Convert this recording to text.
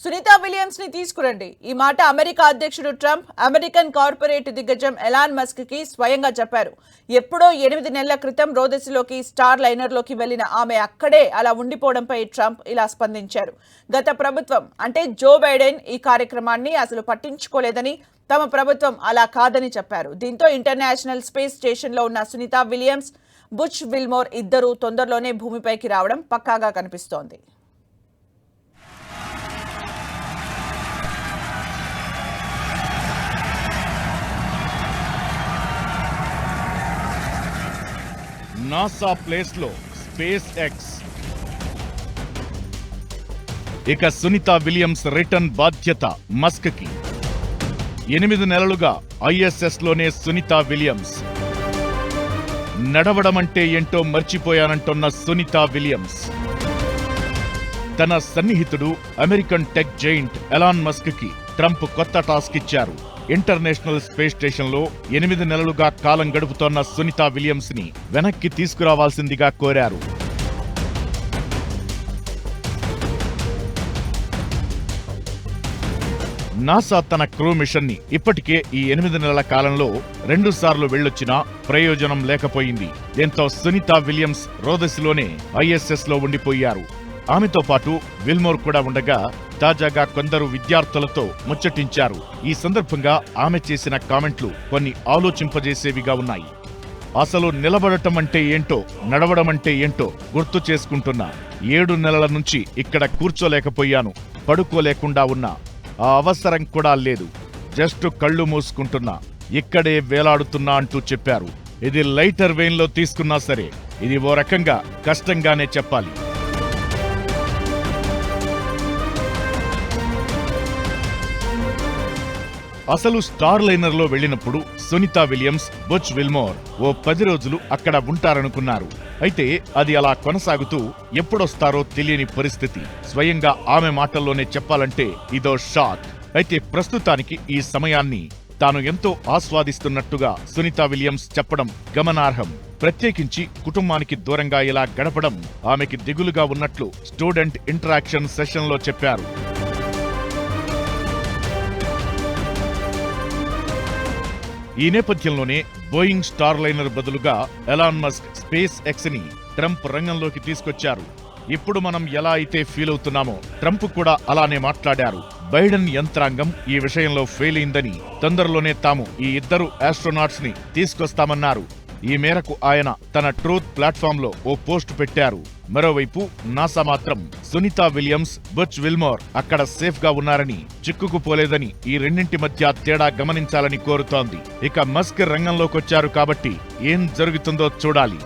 సునీత విలియమ్స్ని తీసుకురండి. ఈ మాట అమెరికా అధ్యక్షుడు ట్రంప్ అమెరికన్ కార్పొరేట్ దిగ్గజం ఎలాన్ మస్క్కి స్వయంగా చెప్పారు. ఎప్పుడో ఎనిమిది నెలల క్రితం రోదసిలోకి స్టార్ లైనర్లోకి వెళ్ళిన ఆమె అక్కడే అలా ఉండిపోవడంపై ట్రంప్ ఇలా స్పందించారు. గత ప్రభుత్వం అంటే జో బైడెన్ ఈ కార్యక్రమాన్ని అసలు పట్టించుకోలేదని తమ ప్రభుత్వం అలా కాదని చెప్పారు. దీంతో ఇంటర్నేషనల్ స్పేస్ స్టేషన్లో ఉన్న సునీత విలియమ్స్ బుచ్ విల్మోర్ ఇద్దరు తొందరలోనే భూమిపైకి రావడం పక్కాగా కనిపిస్తోంది. నాసా ప్లేస్లో స్పేస్ ఎక్స్ ఇక సునీత విలియమ్స్ రిటర్న్ బాధ్యత మస్క్కి. ఎనిమిది నెలలుగా ఐఎస్ఎస్లోనే సునీత విలియమ్స్. నడవడమంటే ఏంటో మర్చిపోయానంటున్న సునీత విలియమ్స్. తన సన్నిహితుడు అమెరికన్ టెక్ జైంట్ ఎలాన్ మస్క్కి ట్రంప్ కొత్త టాస్క్ ఇచ్చారు. ఇంటర్నేషనల్ స్పేస్ స్టేషన్లో ఎనిమిది నెలలుగా కాలం గడుపుతోన్న సునీత విలియమ్స్ని వెనక్కి తీసుకురావాల్సిందిగా కోరారు. నాసా తన క్రూ మిషన్ని ఇప్పటికే ఈ ఎనిమిది నెలల కాలంలో రెండుసార్లు వెళ్ళొచ్చినా ప్రయోజనం లేకపోయింది. దీంతో సునీత విలియమ్స్ రోదసిలోనే ఐఎస్ఎస్లో ఉండిపోయారు. ఆమెతో పాటు విల్మోర్ కూడా ఉండగా తాజాగా కొందరు విద్యార్థులతో ముచ్చటించారు. ఈ సందర్భంగా ఆమె చేసిన కామెంట్లు కొన్ని ఆలోచింపజేసేవిగా ఉన్నాయి. అసలు నిలబడటం అంటే ఏంటో నడవడం అంటే ఏంటో గుర్తు చేసుకుంటున్నా. ఏడు నెలల నుంచి ఇక్కడ కూర్చోలేకపోయాను పడుకోలేకుండా ఉన్నా. ఆ అవసరం కూడా లేదు. జస్ట్ కళ్ళు మూసుకుంటున్నా. ఇక్కడే వేలాడుతున్నా అంటూ చెప్పారు. ఇది లైటర్ వెయిన్లో తీసుకున్నా సరే ఇది ఓ రకంగా కష్టంగానే చెప్పాలి. అసలు స్టార్ లైనర్లో వెళ్ళినప్పుడు సునీతా విలియమ్స్ బొచ్ విల్మోర్ ఓ పది రోజులు అక్కడ ఉంటారనుకున్నారు. అయితే అది అలా కొనసాగుతూ ఎప్పుడొస్తారో తెలియని పరిస్థితి. స్వయంగా ఆమె మాటల్లోనే చెప్పాలంటే ఇదో షాక్. అయితే ప్రస్తుతానికి ఈ సమయాన్ని తాను ఎంతో ఆస్వాదిస్తున్నట్టుగా సునీతా విలియమ్స్ చెప్పడం గమనార్హం. ప్రత్యేకించి కుటుంబానికి దూరంగా ఇలా గడపడం ఆమెకి దిగులుగా ఉన్నట్లు స్టూడెంట్ ఇంటరాక్షన్ సెషన్లో చెప్పారు. ఈ నేపథ్యంలోనే బోయింగ్ స్టార్ లైనర్ బదులుగా ఎలాన్ మస్క్ స్పేస్ ఎక్స్ని ట్రంప్ రంగంలోకి తీసుకొచ్చారు. ఇప్పుడు మనం ఎలా అయితే ఫీల్ అవుతున్నామో ట్రంప్ కూడా అలానే మాట్లాడారు. బైడెన్ యంత్రాంగం ఈ విషయంలో ఫెయిల్ అయిందని తొందరలోనే తాము ఈ ఇద్దరు ఆస్ట్రోనాట్స్ని తీసుకొస్తామన్నారు. ఈ మేరకు ఆయన తన ట్రూత్ ప్లాట్ఫామ్లో ఓ పోస్ట్ పెట్టారు. మరోవైపు నాసా మాత్రం సునీతా విలియమ్స్ బుచ్ విల్మోర్ అక్కడ సేఫ్గా ఉన్నారని చిక్కుకుపోలేదని ఈ రెండింటి మధ్య తేడా గమనించాలని కోరుతోంది. ఇక మస్క్ రంగంలోకొచ్చారు కాబట్టి ఏం జరుగుతుందో చూడాలి.